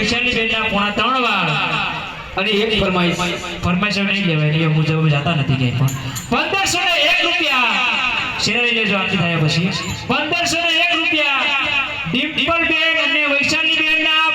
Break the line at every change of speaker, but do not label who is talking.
વૈશાલી બેનના પોણા ત્રણ વાળ અને એક ફરમાઈશ.
ફરમાઈશ નહીં લેવાય નિયમ મુજબ જતા નથી ક્યાંય પણ. પંદરસો ને એક રૂપિયા. શેરાઈ લેજો આરતી થયા પછી? પંદરસો ને એક રૂપિયા. ડિમ્પલ બેન અને વૈશાલી બેન ના